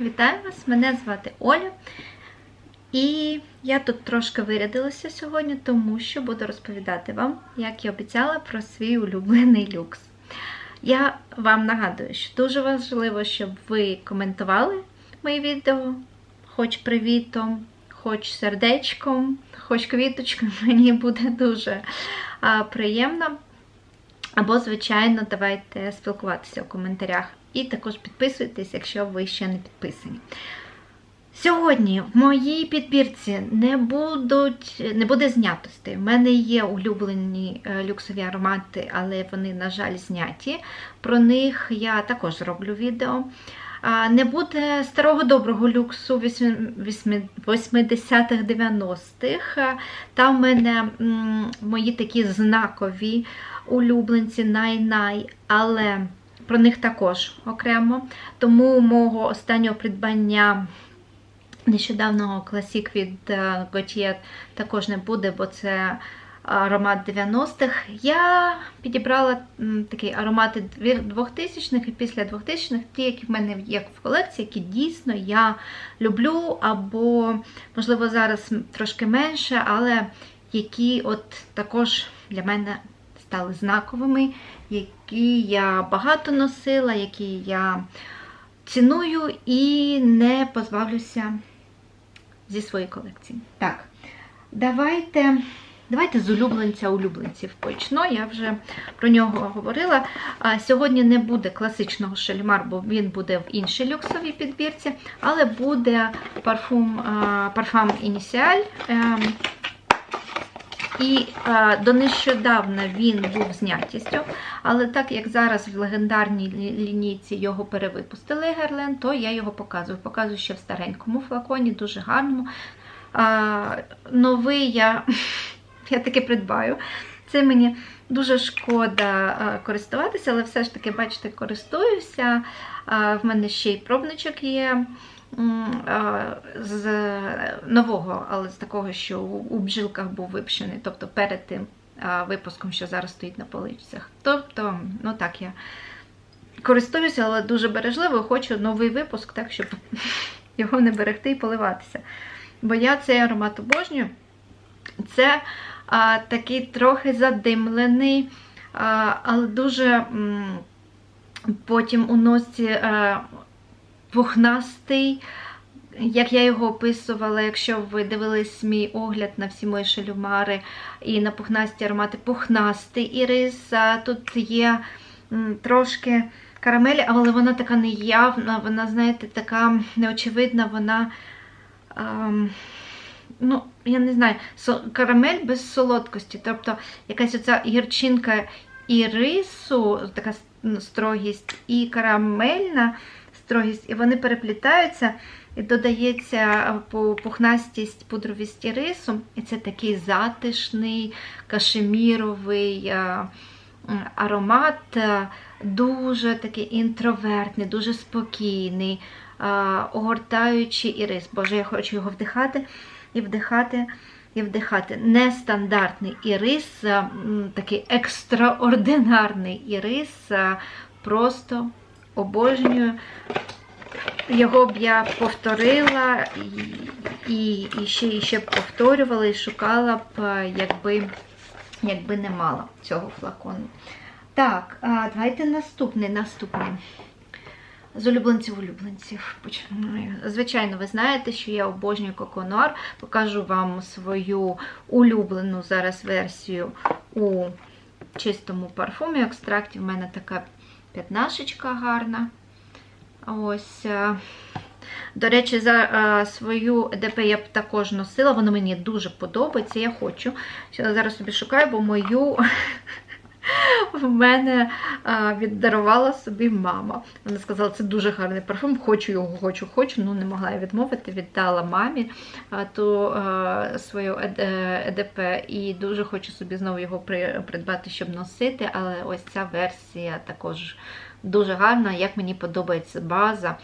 Вітаю вас! Мене звати Оля. І я тут трошки вирядилася сьогодні, тому що буду розповідати вам, як я обіцяла, про свій улюблений люкс. Я вам нагадую, що дуже важливо, щоб ви коментували мої відео, хоч привітом, хоч сердечком, хоч квіточкою. Мені буде дуже приємно. Або, звичайно, давайте спілкуватися у коментарях. І також підписуйтесь, якщо ви ще не підписані. Сьогодні в моїй підбірці не будуть, не буде знятостей. У мене є улюблені е, люксові аромати, але вони, на жаль, зняті. Про них я також роблю відео. Не буде старого доброго люксу 80-х, 90-х. Там в мене мої такі знакові улюбленці най-най, але про них також окремо. Тому мого останнього придбання нещодавнього класік від е, Gautier також не буде, бо це аромат 90-х. Я підібрала такі аромати 2000-х і після 2000-х, ті, які в мене є в колекції, які дійсно я люблю, або, можливо, зараз трошки менше, але які от також для мене стали знаковими, які я багато носила, які я ціную і не позбавлюся зі своєї колекції. Так, давайте. Давайте з улюбленця улюбленців почну. Я вже про нього говорила. Сьогодні не буде класичного шельмар, бо він буде в іншій люксовій підбірці, але буде парфум парфам Ініціаль. І е, до нещодавна він був знятістю, але так як зараз в легендарній лінійці його перевипустили Герлен, то я його показую. Показую ще в старенькому флаконі, дуже гарному. Е, новий я, я таки придбаю. Це мені дуже шкода е, користуватися, але все ж таки, бачите, користуюся. Е, в мене ще й пробничок є з нового, але з такого, що у бжилках був випущений, тобто перед тим випуском, що зараз стоїть на поличцях. Тобто, ну так, я користуюся, але дуже бережливо, хочу новий випуск, так, щоб його не берегти і поливатися. Бо я цей аромат обожнюю. Це а, такий трохи задимлений, а, але дуже м, потім у носі а, пухнастий, як я його описувала, якщо ви дивились мій огляд на всі мої шелюмари і на пухнасті аромати, пухнастий ірис. Тут є трошки карамелі, але вона така неявна, вона, знаєте, така неочевидна, вона. Ем, ну, я не знаю, карамель без солодкості. Тобто якась оця гірчинка ірису, така строгість, і карамельна строгість, і вони переплітаються, і додається пухнастість пудровісті рису. І це такий затишний, кашеміровий аромат, дуже такий інтровертний, дуже спокійний, огортаючий ірис. Боже, я хочу його вдихати і вдихати. І вдихати нестандартний ірис, такий екстраординарний ірис, просто обожнюю. Його б я повторила і і, ще і ще б повторювала і шукала б, якби якби не мала цього флакону. Так, давайте наступний наступний. З улюбленців-улюбленців починаю. Звичайно, ви знаєте, що я обожнюю коконуар. Покажу вам свою улюблену зараз версію у чистому парфумі. Екстракті в мене така п'ятнашечка гарна. Ось. е, До речі, за е, свою ДП я б також носила, воно мені дуже подобається. Я хочу. Зараз собі шукаю, бо мою в мене е, віддарувала собі мама. Вона сказала, це дуже гарний парфум, хочу його, хочу, хочу. Ну, не могла я відмовити, віддала мамі ту свою ЕДП і дуже хочу собі знову його придбати, щоб носити. Але ось ця версія також дуже гарна. Як мені подобається база,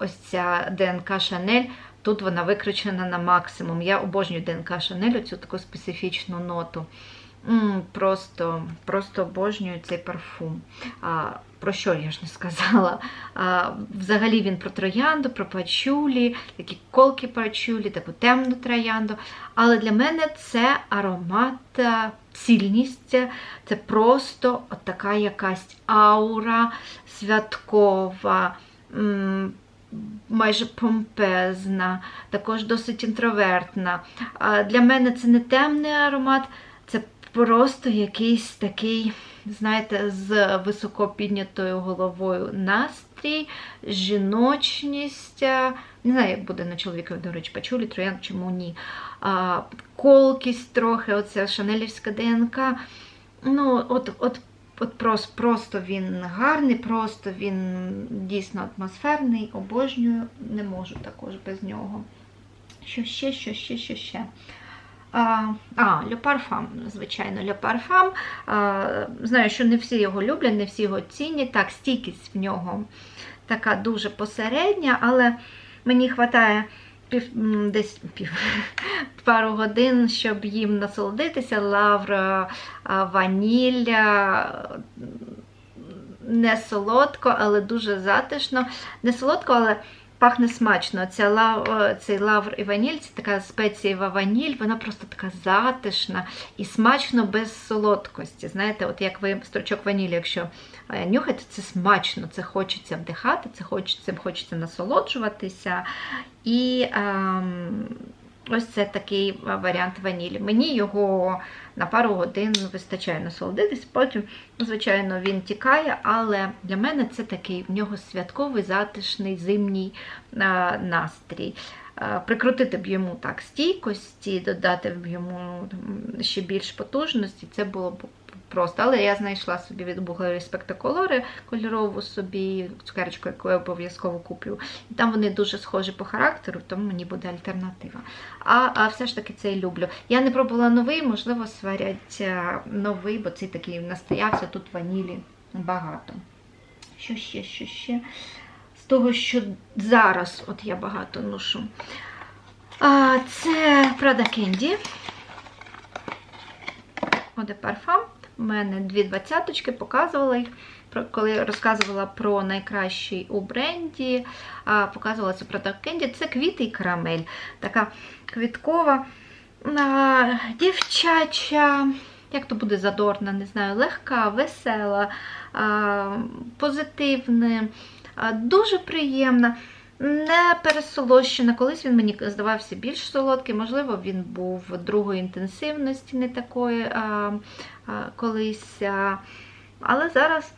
ось ця ДНК Шанель. Тут вона викручена на максимум. Я обожнюю ДНК Шанель, цю таку специфічну ноту. Просто просто обожнюю цей парфум. про що я ж не сказала. А, Взагалі він про троянду, про пачулі, такі колки пачулі, таку темну троянду. Але для мене це аромат, цільність, це просто от така якась аура святкова. Майже помпезна, також досить інтровертна. Для мене це не темний аромат, просто якийсь такий, знаєте, з високо піднятою головою настрій, жіночність. Не знаю, як буде на чоловікові, до речі, пачулі, троян, чому ні. А, Колкість трохи, оця шанелівська ДНК. Ну, от, от, от просто, просто він гарний, просто він дійсно атмосферний, обожнюю, не можу також без нього. Що ще, що ще, що ще. А, Parfum, звичайно. А, знаю, що не всі його люблять, не всі його цінять. Так, стійкість в нього така дуже посередня, але мені вистачає пів, десь пів, пару годин, щоб їм насолодитися. Лавра, ванілля. Не солодко, але дуже затишно. Не солодко, але пахне смачно. Ця лав, цей лавр і ваніль, це така спецієва ваніль, вона просто така затишна і смачно без солодкості. Знаєте, от як ви строчок ванілі, якщо е, нюхаєте, це смачно, це хочеться вдихати, це хочеться, хочеться насолоджуватися. І ем, ось це такий варіант ванілі. Мені його на пару годин вистачає насолодитись. Потім, звичайно, він тікає, але для мене це такий в нього святковий, затишний, зимній а, настрій. А, Прикрутити б йому так стійкості, додати б йому ще більш потужності, це було б просто. Але я знайшла собі від Булгарі спектаколори кольорову собі, цукерочку, яку я обов'язково куплю. І там вони дуже схожі по характеру, тому мені буде альтернатива. А, а все ж таки цей люблю. Я не пробувала новий, можливо, сварять новий, бо цей такий настоявся, тут ванілі багато. Що ще, що ще? З того, що зараз от я багато ношу. А, це Prada Candy. Оде парфам. У мене дві двадцяточки, показувала їх, коли розказувала про найкращий у бренді. Показувала це Prada Candy. Це квіти і карамель. Така квіткова, дівчача, як то буде задорна, не знаю, легка, весела, позитивна, дуже приємна. Не пересолощена. Колись він мені здавався більш солодкий, можливо, він був другої інтенсивності, не такої а, а, колись. А, але зараз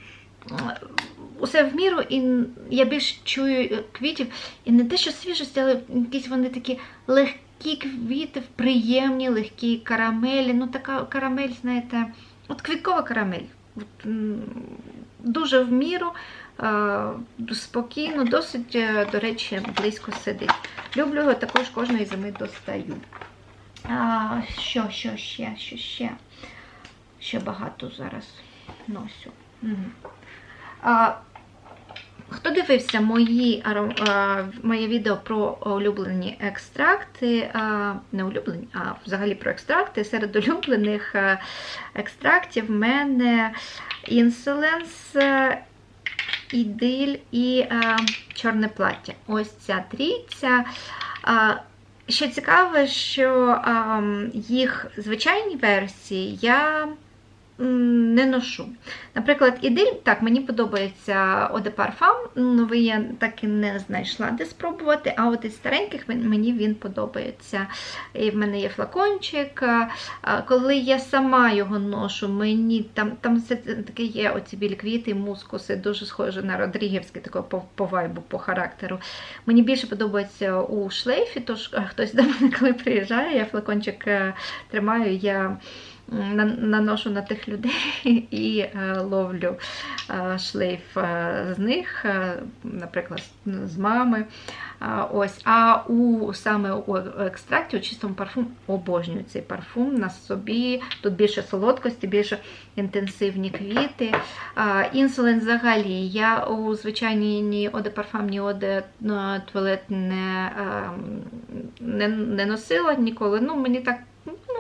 усе в міру, і я більш чую квітів. І не те, що свіжості, але якісь вони такі легкі квіти, приємні, легкі карамелі. Ну, така карамель, знаєте, от квіткова карамель. Дуже в міру. Е, Спокійно, досить, е, до речі, близько сидить. Люблю його також кожної зими достаю. А, що, що ще, що ще? Ще багато зараз носю. А, Хто дивився мої, а, моє відео про улюблені екстракти, а, не улюблені, а взагалі про екстракти, серед улюблених екстрактів в мене Insolence, Ідиль і е, чорне плаття. Ось ця трійця. Е, що цікаво, що е, їх звичайні версії я не ношу. Наприклад, ідиль, так, мені подобається Eau de новий я так і не знайшла де спробувати, а от із стареньких мені він подобається. І в мене є флакончик. Коли я сама його ношу, мені там там все таке є оці білі квіти, мускуси, дуже схоже на Родрігівський, такого по, по вайбу, по характеру. Мені більше подобається у шлейфі, тож хтось до мене, коли приїжджає, я флакончик е, тримаю, я наношу на тих людей і е, ловлю е, шлейф е, з них, наприклад, з- мами. Ось, а у саме у екстракті, у чистому парфум, обожнюю цей парфум на собі. Тут більше солодкості, більше інтенсивні квіти. Інсулин взагалі. Я у звичайній ні оде парфум, ні оде туалет не, ем, не, не носила ніколи. Ну, мені так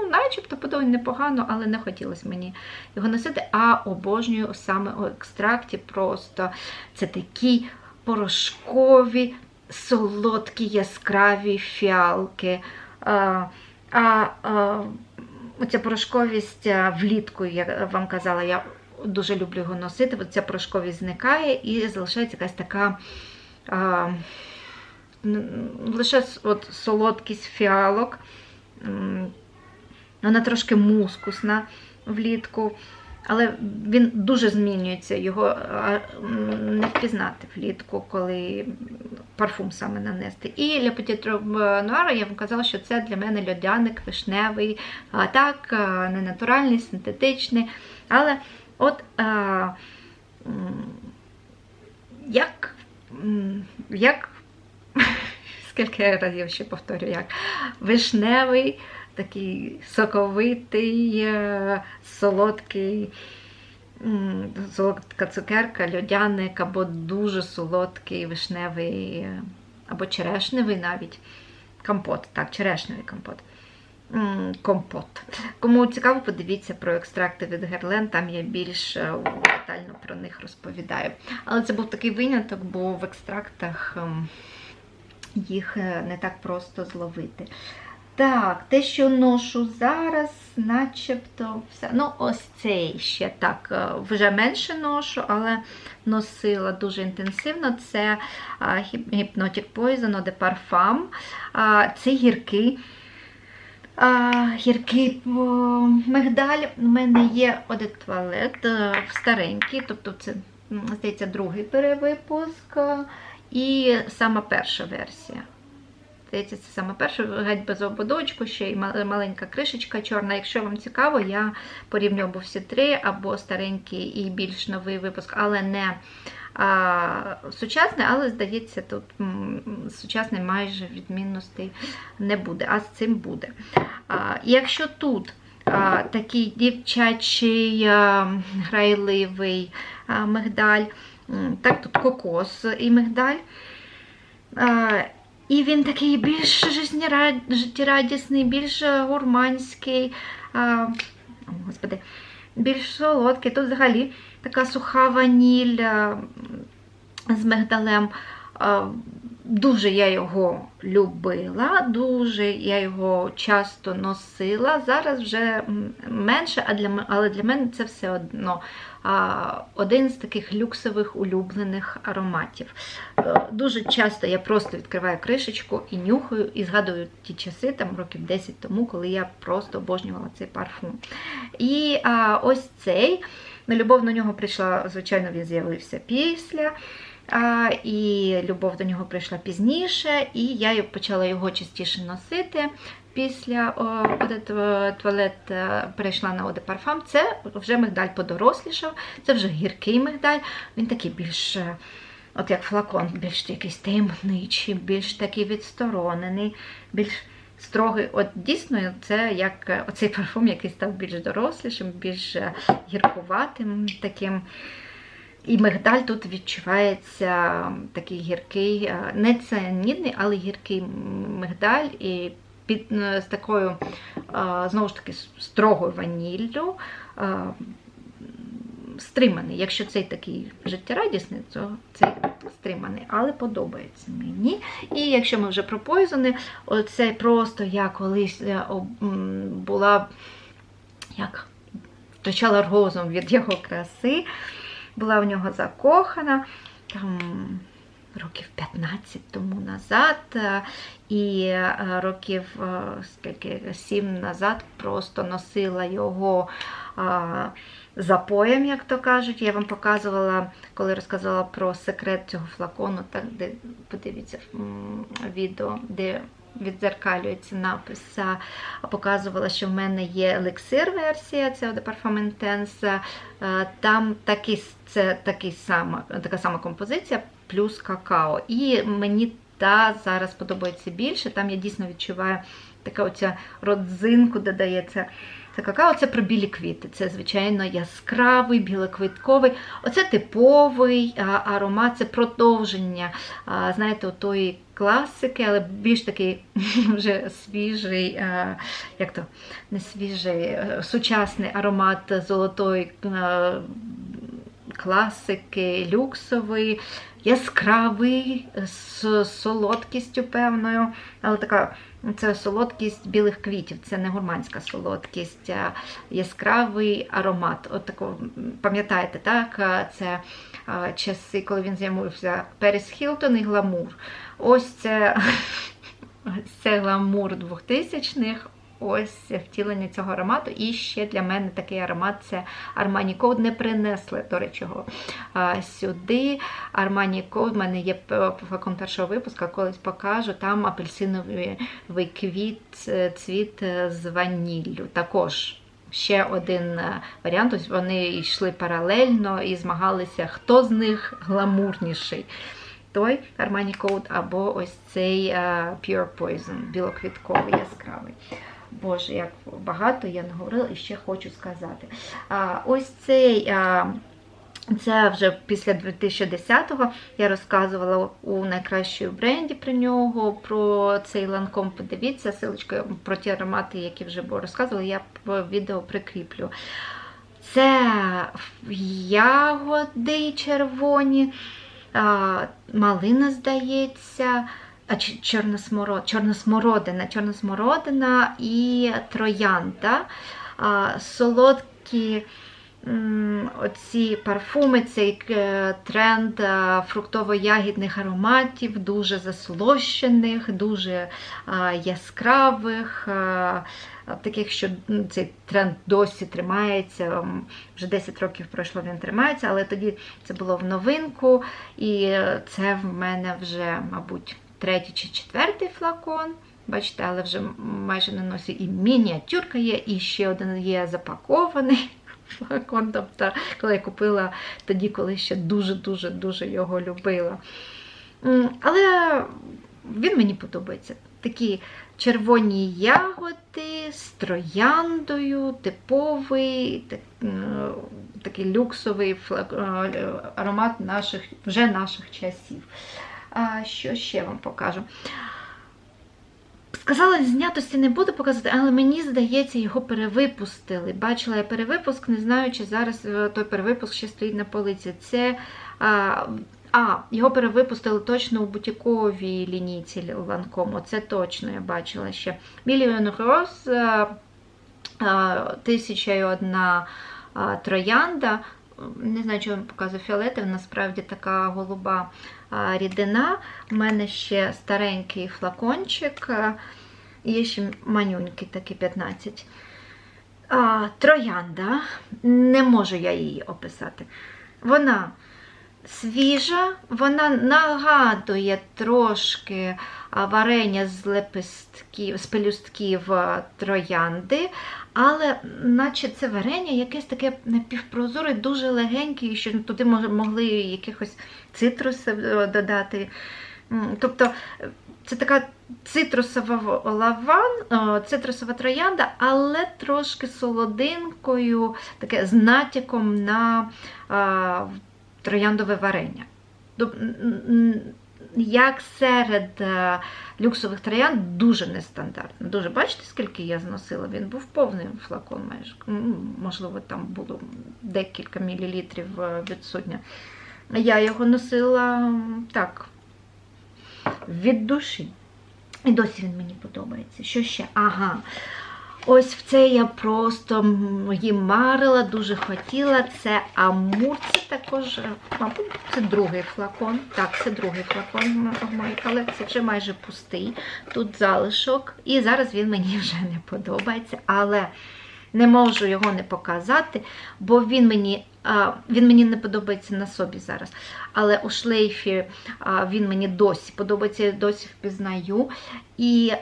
начебто подобає непогано, але не хотілося мені його носити. А обожнюю саме у екстракті. Просто це такі порошкові, солодкі, яскраві фіалки. А, а, а Оця порошковість влітку, я вам казала, я дуже люблю його носити. Оця порошковість зникає і залишається якась така а, лише от солодкість фіалок. Вона трошки мускусна влітку, але він дуже змінюється, його не впізнати влітку, коли парфум саме нанести. І для Petit Noir я вам казала, що це для мене льодяник вишневий, так, не натуральний, синтетичний. Але от як, як скільки разів ще повторю, як вишневий, такий соковитий, е, солодкий, солодка цукерка, льодяник, або дуже солодкий вишневий, е, або черешневий навіть компот. Так, черешневий компот. Компот. Кому цікаво, подивіться про екстракти від Герлен, там я більш е, детально про них розповідаю. Але це був такий виняток, бо в екстрактах ем, їх не так просто зловити. Так, те, що ношу зараз, начебто все. Ну, ось цей ще так, е, вже менше ношу, але носила дуже інтенсивно. Це Hypnotic Poison Eau de Parfum. Це гіркий. Гіркий мигдаль. У мене є один туалет старенький, тобто це, здається, другий перевипуск. І сама перша версія. Здається, це саме перша, геть без ободочку, ще й маленька кришечка чорна. Якщо вам цікаво, я порівню або всі три, або старенький і більш новий випуск, але не а, сучасний, але, здається, тут сучасний майже відмінностей не буде, а з цим буде. А, Якщо тут а, такий дівчачий а, грайливий а, мигдаль, так, тут кокос і мигдаль. І він такий більш життєрадісний, більш гурманський, господи, більш солодкий. Тут взагалі така суха ваніль з мигдалем. Дуже я його любила, дуже я його часто носила. Зараз вже менше, але для мене це все одно один з таких люксових улюблених ароматів. Е, дуже часто я просто відкриваю кришечку і нюхаю, і згадую ті часи, там років 10 тому, коли я просто обожнювала цей парфум. І а, ось цей, любов на нього прийшла, звичайно, він з'явився після. А, І любов до нього прийшла пізніше, і я почала його частіше носити. Після туалет е, перейшла на Оде Парфам. Це вже мигдаль подорослішав, це вже гіркий мигдаль. Він такий більш, е, от як флакон, більш якийсь таємничий, більш такий відсторонений, більш строгий. От дійсно, це як е, оцей парфум, який став більш дорослішим, більш гіркуватим таким. І мигдаль тут відчувається такий гіркий, не цианідний, але гіркий мигдаль. І під, з такою, знову ж таки, строгою ваніллю. Стриманий. Якщо цей такий життєрадісний, то цей стриманий, але подобається мені. І якщо ми вже про Poison, оце просто я колись е, була, як втрачала розум від його краси була в нього закохана там років 15 тому назад, е, і е, років е, скільки, 7 назад просто носила його запоєм, як то кажуть. Я вам показувала, коли розказувала про секрет цього флакону, так, де подивіться відео, де відзеркалюється напис. Показувала, що в мене є елексир-версія, Parfum Intense. Там такі, це такий сама, така сама композиція, плюс какао. І мені та зараз подобається більше. Там я дійсно відчуваю така оця родзинку, додається Це какао це про білі квіти. Це, звичайно, яскравий, білоквітковий. Оце типовий аромат, це продовження, знаєте, тої класики, але більш такий вже свіжий, як то не свіжий, сучасний аромат золотої. Класики, люксовий, яскравий, з солодкістю певною, але така це солодкість білих квітів, це не гурманська солодкість, а яскравий аромат. От такого, Пам'ятаєте, так? Це часи, коли він з'явився Періс Хілтон і гламур. Ось це, це гламур 2000-х. Ось втілення цього аромату. І ще для мене такий аромат це Armani Code. Не принесли, до речі, сюди. Armani Code, в мене є флакон першого випуска, колись покажу. Там апельсиновий квіт, цвіт з ваніллю. Також. Ще один варіант, ось вони йшли паралельно і змагалися, хто з них гламурніший. Той Armani Code або ось цей Pure Poison, білоквітковий яскравий. Боже, як багато я наговорила і ще хочу сказати. А, Ось цей. А, це вже після 2010-го я розказувала у найкращому бренді про нього, про цей ланком. Подивіться, силочка про ті аромати, які вже розказувала, я в відео прикріплю. Це ягоди червоні, малина, здається чорносмород, чорносмородина, чорносмородина і троянда. Солодкі оці парфуми, цей е, тренд фруктово-ягідних ароматів, дуже заслощених, дуже яскравих. Таких, що цей тренд досі тримається, вже 10 років пройшло, він тримається, але тоді це було в новинку, і це в мене вже, мабуть, третій чи четвертий флакон. Бачите, але вже майже на носі і мініатюрка є, і ще один є запакований флакон. Тобто, коли я купила тоді, коли ще дуже-дуже-дуже його любила. Але він мені подобається. Такі червоні ягоди з трояндою, типовий, такий люксовий аромат наших, вже наших часів. Що ще вам покажу? Сказала, знятості не буду показувати, але мені здається, його перевипустили. Бачила я перевипуск, не знаю, чи зараз е, той перевипуск ще стоїть на полиці. Це а, а його перевипустили точно у бутіковій лінійці Ланкому. Це точно я бачила ще. Мільйон роз, е, тисяча і одна троянда. Не знаю, чого вам показую фіолетовий, насправді така голуба рідина. У мене ще старенький флакончик, є ще манюнький такий 15. Троянда, не можу я її описати. Вона свіжа, вона нагадує трошки варення з лепестків, з пелюстків троянди, але наче це варення якесь таке напівпрозоре, дуже легеньке, що туди могли якихось цитрусів е, додати. Тобто це така цитрусова лаван, цитрусова троянда, але трошки солодинкою, таке з натяком на трояндове варення. Як серед е, люксових троянд дуже нестандартно. Дуже бачите, скільки я зносила? Він був повний флакон майже. Можливо, там було декілька мілілітрів е, відсутня. Я його носила так, від душі. І досі він мені подобається. Що ще? Ага. Ось в це я просто їм марила, дуже хотіла. Це Амур, це також, мабуть, це другий флакон. Так, це другий флакон в моїй колекції, вже майже пустий. Тут залишок. І зараз він мені вже не подобається, але не можу його не показати, бо він мені він мені не подобається на собі зараз. Але у шлейфі він мені досі подобається, досі впізнаю. І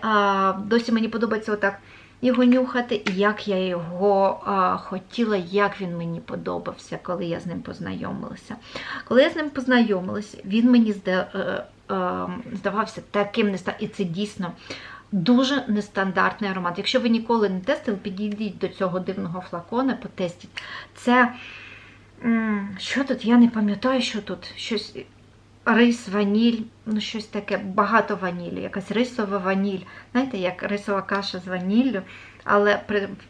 досі мені подобається отак його нюхати, як я його а, хотіла, як він мені подобався, коли я з ним познайомилася. Коли я з ним познайомилася, він мені е, е, здавався таким не І це дійсно Дуже нестандартний аромат. Якщо ви ніколи не тестили, підійдіть до цього дивного флакона, потестіть. Це що тут? Я не пам'ятаю, що тут. Щось рис, ваніль, ну щось таке, багато ванілі, якась рисова ваніль. Знаєте, як рисова каша з ваніллю. Але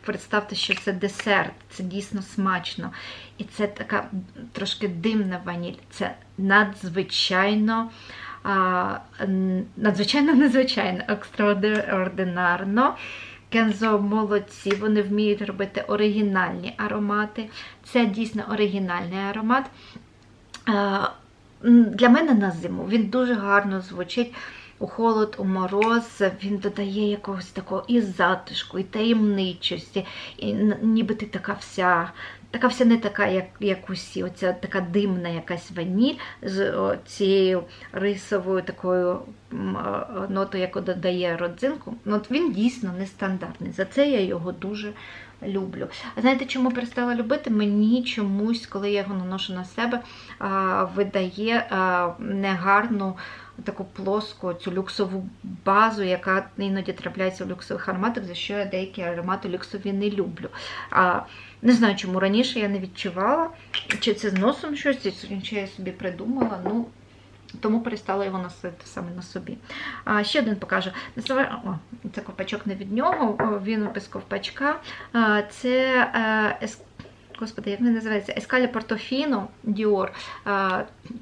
представте, що це десерт, це дійсно смачно. І це така трошки димна ваніль. Це надзвичайно, надзвичайно незвичайно, екстраординарно. Кензо молодці, вони вміють робити оригінальні аромати. Це дійсно оригінальний аромат. Для мене на зиму він дуже гарно звучить у холод, у мороз. Він додає якогось такого і затишку, і таємничості, і ніби ти така вся. Така вся не така, як, як усі. Оця така димна якась ваніль з цією рисовою такою нотою, яку додає родзинку. Ну, От він дійсно нестандартний. За це я його дуже люблю. А знаєте, чому перестала любити? Мені чомусь, коли я його наношу на себе, видає негарну таку плоску цю люксову базу, яка іноді трапляється в люксових ароматах, за що я деякі аромати люксові не люблю. А, не знаю, чому раніше я не відчувала, чи це з носом щось, чи я собі придумала. Ну, тому перестала його носити саме на собі. А, ще один покажу. О, це ковпачок не від нього, він без ковпачка. Це е. Господи, як він називається? Ескаля Портофіно Діор.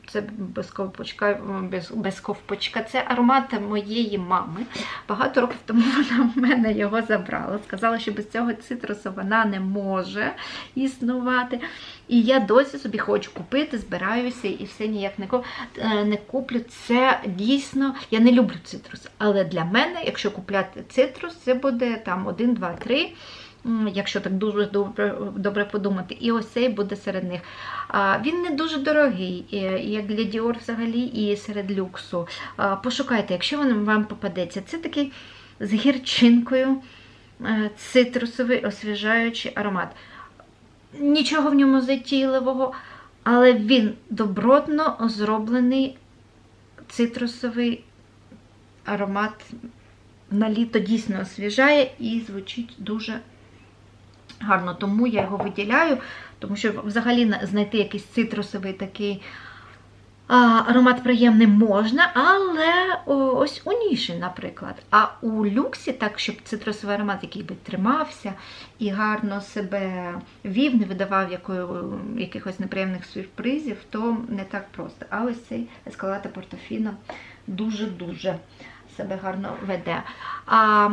Це без ковпачка, без, без ковпачка. Це аромат моєї мами. Багато років тому вона в мене його забрала. Сказала, що без цього цитрусу вона не може існувати. І я досі собі хочу купити, збираюся і все ніяк не, ку- е, не куплю. Це дійсно, я не люблю цитрус. Але для мене, якщо купляти цитрус, це буде там 1, 2, 3. Якщо так дуже добре, добре подумати, і ось цей буде серед них. Він не дуже дорогий, е, як для Dior взагалі, і серед люксу. Пошукайте, якщо він вам попадеться. Це такий з гірчинкою е, цитрусовий освіжаючий аромат. Нічого в ньому затійливого, але він добротно зроблений цитрусовий аромат на літо дійсно освіжає і звучить дуже гарно. Тому я його виділяю, тому що взагалі знайти якийсь цитрусовий такий аромат приємний можна, але ось у ніші, наприклад. А у люксі, так, щоб цитрусовий аромат, який би тримався і гарно себе вів, не видавав якою, якихось неприємних сюрпризів, то не так просто. А ось цей ескалата Портофіно дуже-дуже себе гарно веде. А,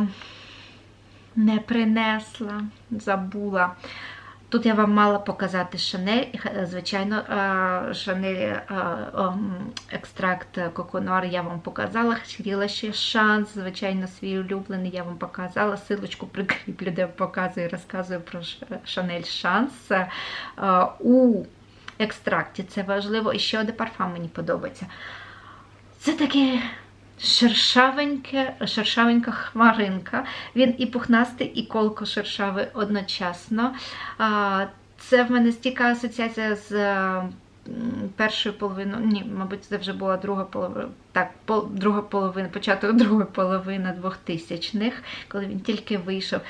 не принесла, забула. Тут я вам мала показати Шанель, Х- звичайно, е, Шанель е, екстракт коконуар я вам показала. Хотіла ще шанс, звичайно, свій улюблений, я вам показала. Силочку прикріплю, де показую, розказую про Шанель шанс. Е, У екстракті це важливо. І ще один парфум мені подобається. Це таке шершавеньке, шершавенька хмаринка. Він і пухнастий, і колко шершавий одночасно. Це в мене стільки асоціація з першою половиною. Ні, мабуть, це вже була друга половина. Так, пол, друга половина, початок другої половини 2000-х, коли він тільки вийшов.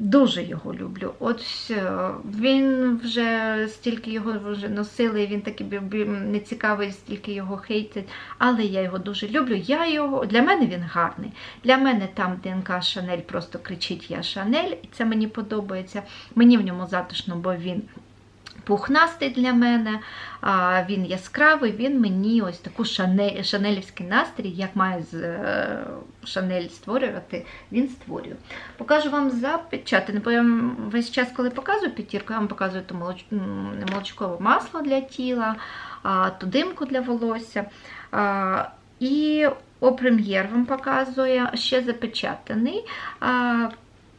Дуже його люблю. От е, він вже стільки його вже носили, він такий не цікавий, стільки його хейтять. Але я його дуже люблю. Я його для мене він гарний. Для мене там ДНК Шанель просто кричить Я Шанель, і це мені подобається. Мені в ньому затишно, бо він. Пухнастий для мене, він яскравий, він мені ось таку шане, шанелівський настрій, як має з е, Шанель створювати, він створює. Покажу вам запечатане, бо я весь час, коли показую п'ятірку, я вам показую молоч... молочкове масло для тіла, ту димку для волосся. І опрем'єр вам показує ще запечатаний.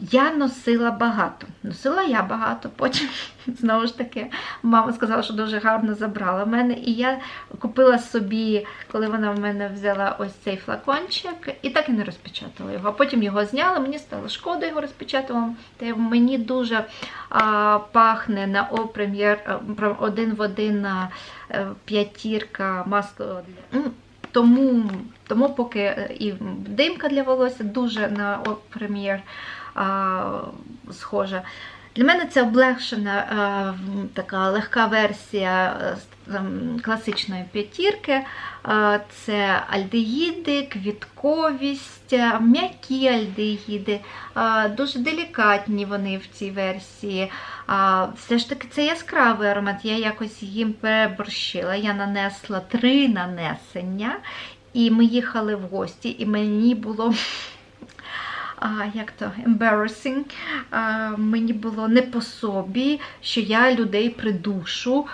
А, я носила багато. Носила я багато, потім знову ж таки мама сказала, що дуже гарно забрала мене. І я купила собі, коли вона в мене взяла ось цей флакончик, і так і не розпечатала його. А потім його зняла, мені стало шкода його розпечатала. Та мені дуже а, пахне на О прем'єр один в один на е, п'ятірка масло. для- Тому, Тому поки е, і димка для волосся дуже на прем'єр схожа. Для мене це облегшена е, така легка версія е, ем, класичної п'ятірки. Е, це альдегіди, квітковість, м'які альдегіди, дуже делікатні вони в цій версії. Все ж таки це яскравий аромат, я якось їм переборщила. Я нанесла три нанесення, і ми їхали в гості, і мені було як то embarrassing, мені було не по собі, що я людей придушу.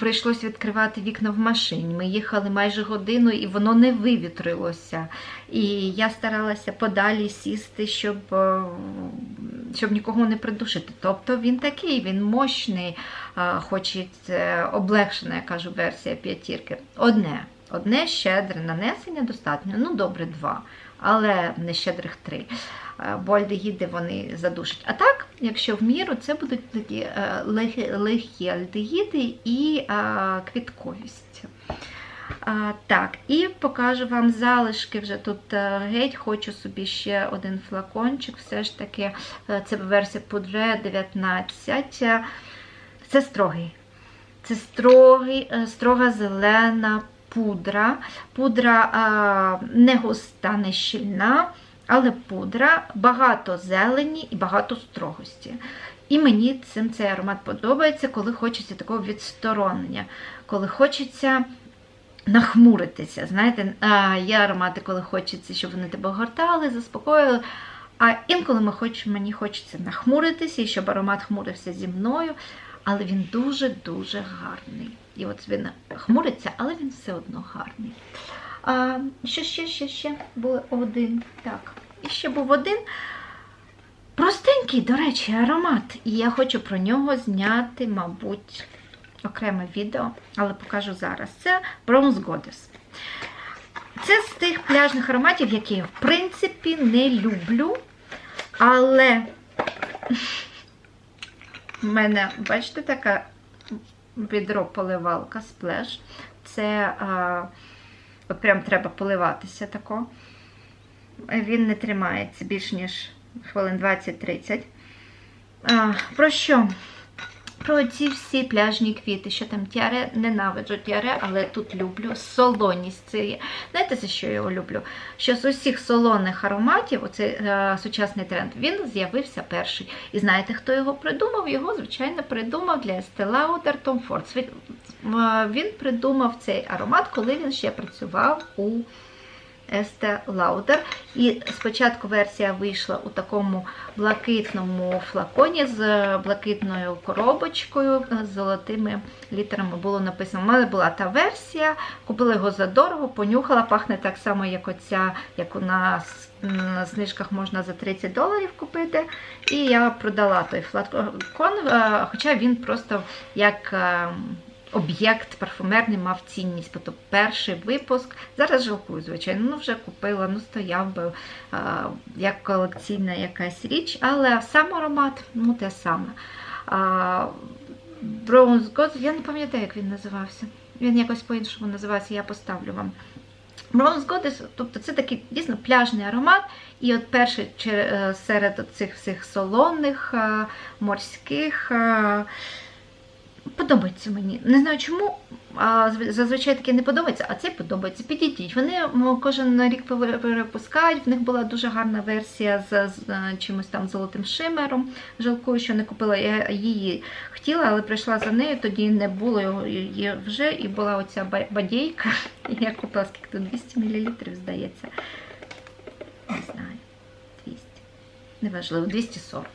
Прийшлось відкривати вікна в машині. Ми їхали майже годину і воно не вивітрилося. І я старалася подалі сісти, щоб щоб нікого не придушити. Тобто він такий, він мощний, хоч і облегшена, я кажу, версія п'ятірки. Одне. Одне щедре нанесення достатньо, ну добре, два але не щедрих три. Е, бо альдегіди вони задушать. А так, якщо в міру, це будуть такі е, легкі альдегіди і е, квітковість. Так, і покажу вам залишки вже тут геть. Хочу собі ще один флакончик. Все ж таки, це версія Pudre 19. Це строгий. Це строгий, строга зелена пудра. Пудра не густа, не щільна, але пудра, багато зелені і багато строгості. І мені цим цей аромат подобається, коли хочеться такого відсторонення, коли хочеться нахмуритися. Знаєте, є аромати, коли хочеться, щоб вони тебе гортали, заспокоїли. А інколи ми хочемо, мені хочеться нахмуритися, і щоб аромат хмурився зі мною, але він дуже-дуже гарний. І от він хмуриться, але він все одно гарний. А, Що ще, ще, ще був один. Так, і ще був один. Простенький, до речі, аромат. І я хочу про нього зняти, мабуть, окреме відео, але покажу зараз. Це Bronze Goddess. Це з тих пляжних ароматів, які я, в принципі, не люблю. Але в мене, бачите, така відро поливалка сплеш. Це а, от прям треба поливатися тако. Він не тримається більш ніж хвилин 20-30. Про що? Про ці всі пляжні квіти, що там тяре, ненавиджу тяре, але тут люблю солоність. Це. Знаєте, за що я його люблю? Що з усіх солоних ароматів, оцей е, сучасний тренд, він з'явився перший. І знаєте, хто його придумав? Його, звичайно, придумав для Lauder Tom Ford. Він придумав цей аромат, коли він ще працював у Estee Lauder. І спочатку версія вийшла у такому блакитному флаконі з блакитною коробочкою, з золотими літерами було написано. У мене була та версія, купила його задорого, понюхала, пахне так само, як оця, як у нас на знижках можна за 30 доларів купити. І я продала той флакон, е, хоча він просто як е, об'єкт парфумерний мав цінність, бо то перший випуск. Зараз жалкую, звичайно, ну вже купила, ну стояв би а, як колекційна якась річ, але сам аромат, ну те саме. А, Bronze God, я не пам'ятаю, як він називався. Він якось по-іншому називається, я поставлю вам. Bronze Goddess, тобто це такий дійсно пляжний аромат. І от перший е, серед цих всіх солоних, морських. Подобається мені. Не знаю чому, а зазвичай таке не подобається, а це подобається. Підійдіть. Вони кожен рік перепускають. В них була дуже гарна версія з, з чимось там золотим шимером. Жалкую, що не купила. Я її хотіла, але прийшла за нею, тоді не було її вже. І була оця бадійка. Я купила скільки тут 200 мл, здається. Не знаю, 200. Неважливо, 240.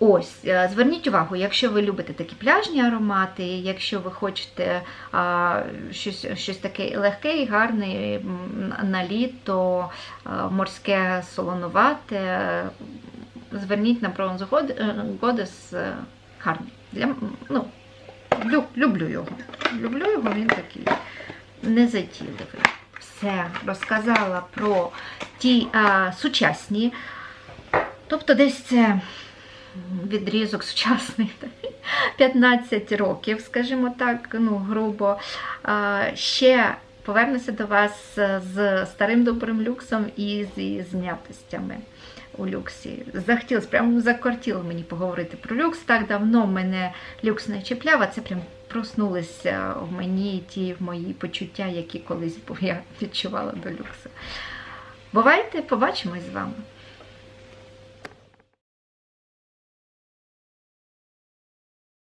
Ось, е, зверніть увагу, якщо ви любите такі пляжні аромати, якщо ви хочете а, щось щось таке легке і гарне на літо, а, морське солонувате, зверніть на бронзу Годес е, гарний. Для, ну, Люблю його. Люблю його, він такий незатійливий. Все, розказала про ті а, сучасні. Тобто десь це відрізок сучасний 15 років, скажімо так, ну, грубо. Ще повернуся до вас з старим добрим люксом і зі знятостями у люксі. Захотілося, прямо закортіло мені поговорити про люкс. Так давно мене люкс не чіпляв, а це прям проснулися в мені ті мої почуття, які колись я відчувала до люксу. Бувайте, побачимось з вами.